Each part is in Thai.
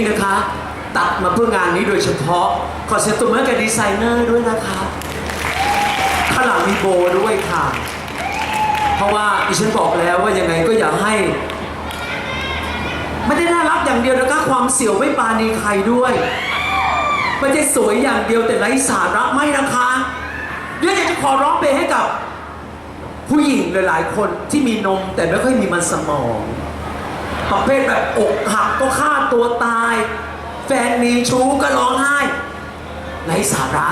นี่นะคะ ตัดมาเพื่องานนี้โดยเฉพาะ ขอเสียตัวเมื่อกับดีไซเนอร์ด้วยนะคะข้างหลังมีโบด้วยค่ะ เพราะว่าดิฉันบอกแล้วว่ายังไงก็อย่าให้ ไม่ได้น่ารักอย่างเดียวนะคะความเสี่ยวไม่ปาณีใครด้วยไม่ใช่สวยอย่างเดียวแต่ไร้สาระไม่นะคะเดี๋ยวอยากจะขอร้องเพลงให้กับ ผู้หญิงหลายๆ คนที่มีนมแต่ไม่ค่อยมีมันสมอง ประเภทแบบอกหักก็ฆ่าตัวตาย แฟนมีชู้ก็ร้องไห้ไร้สาระ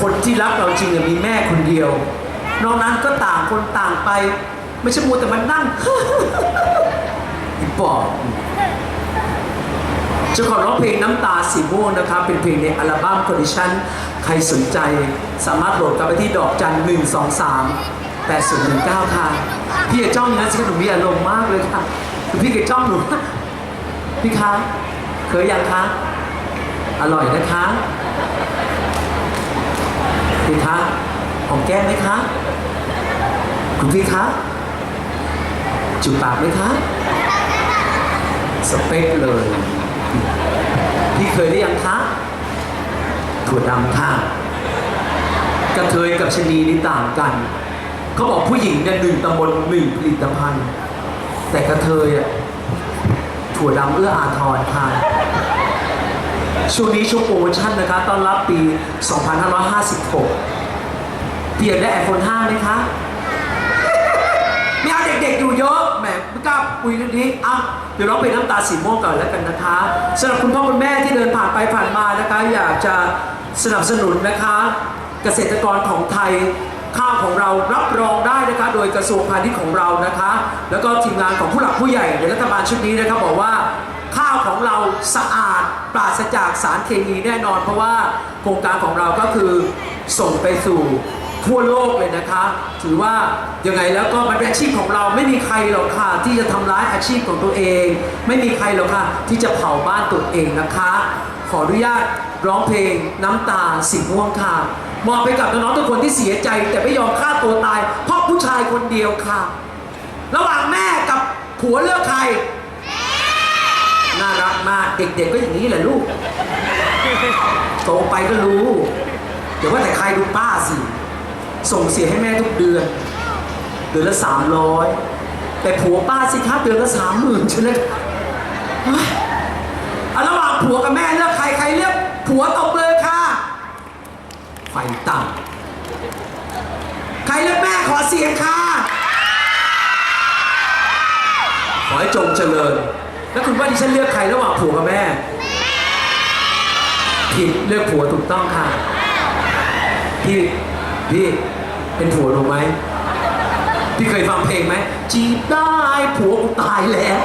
คนที่รักเราจริงมีแม่คนเดียว นอกนั้นก็ต่างคนต่างไป ไม่ใช่มัวแต่มันนั่งอีปอบจะขอร้องเพลงน้ำตาสีม่วงนะครับ เป็นเพลงในอัลบั้ม Condition ใครสนใจสามารถโหลดกลับไปที่ดอกจัน1 2 3 8 0 1 9ค่ะ พี่อย่าจ้องอย่างนะสิหนูมีอารมณ์มากเลยค่ะ พี่อย่าจ้องหนู พี่คะเคยยังคะ อร่อยนะคะพี่คะหอมแก้มไหมคะ คุณพี่คะจุบปากไหมคะ สเปคเลย พี่เคยได้ยังคะถั่วดำค่ะกระเทยกับชะนีนี่ต่างกัน เขาบอกผู้หญิงเนี่ยหนึ่งตำบลหนึ่งผลิตภัณฑ์ แต่กระเทยอะถั่วดำเอื้ออาทรค่ะช่วงนี้ช่วงโปรโมชั่นนะคะต้อนรับปี 2556เปลี่ยนได้ไอโฟน5ไหมคะมีเอาเด็กๆอยู่เยอะแหมไม่กล้าคุยเรื่องนี้อะเดี๋ยวเราไปน้ำตาสีม่วงก่อนแล้วกันนะคะสำหรับคุณพ่อคุณแม่ที่เดินผ่านไปผ่านมานะคะ อยากจะสนับสนุนนะคะ เกษตรกรของไทย ข้าวของเรารับรองได้นะคะโดยกระทรวงพาณิชย์ของเรานะคะ แล้วก็ทีมงานของผู้หลักผู้ใหญ่ในรัฐบาลชุดนี้นะครับบอกว่า ข้าวของเราสะอาดปราศจากสารเคมีแน่นอน เพราะว่าโครงการของเราก็คือส่งไปสู่ทั่วโลกเลยนะคะ ถือว่ายังไงแล้วก็มันเป็นอาชีพของเราไม่มีใครหรอกค่ะที่จะทำร้ายอาชีพของตัวเอง ไม่มีใครหรอกค่ะที่จะเผาบ้านตัวเองนะคะ ขออนุญาตร้องเพลงน้ำตาสีม่วงค่ะ มอบไปกับน้องๆทุกคนที่เสียใจ แต่ไม่ยอมฆ่าตัวตาย เพราะผู้ชายคนเดียวค่ะ ระหว่างแม่กับผัวเลือกใครน่ารักมากเด็กๆก็อย่างนี้แหละลูกโตไปก็รู้เดี๋ยวว่าแต่ใครดูป้าสิ ส่งเสียให้แม่ทุกเดือน เดือนละสามร้อยแต่ผัวป้าสิครับเดือนละสามหมื่นใช่ไหมอะระหว่างผัวกับแม่เลือกใครใครเลือกผัวตบเลยค่ะ ฟต่ำใครเลือกแม่ขอเสียงค่ะ ขอให้จงเจริญ แล้วคุณว่าดิฉันเลือกใครระหว่างผัวกับแม่ ผิดเลือกผัวถูกต้องค่ะ พี่ พี่ เป็นผัวถูกไหม พี่เคยฟังเพลงไหม จีบได้ผัวกูตายแล้ว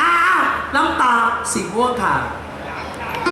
อาน้ำตาสีม่วงค่ะ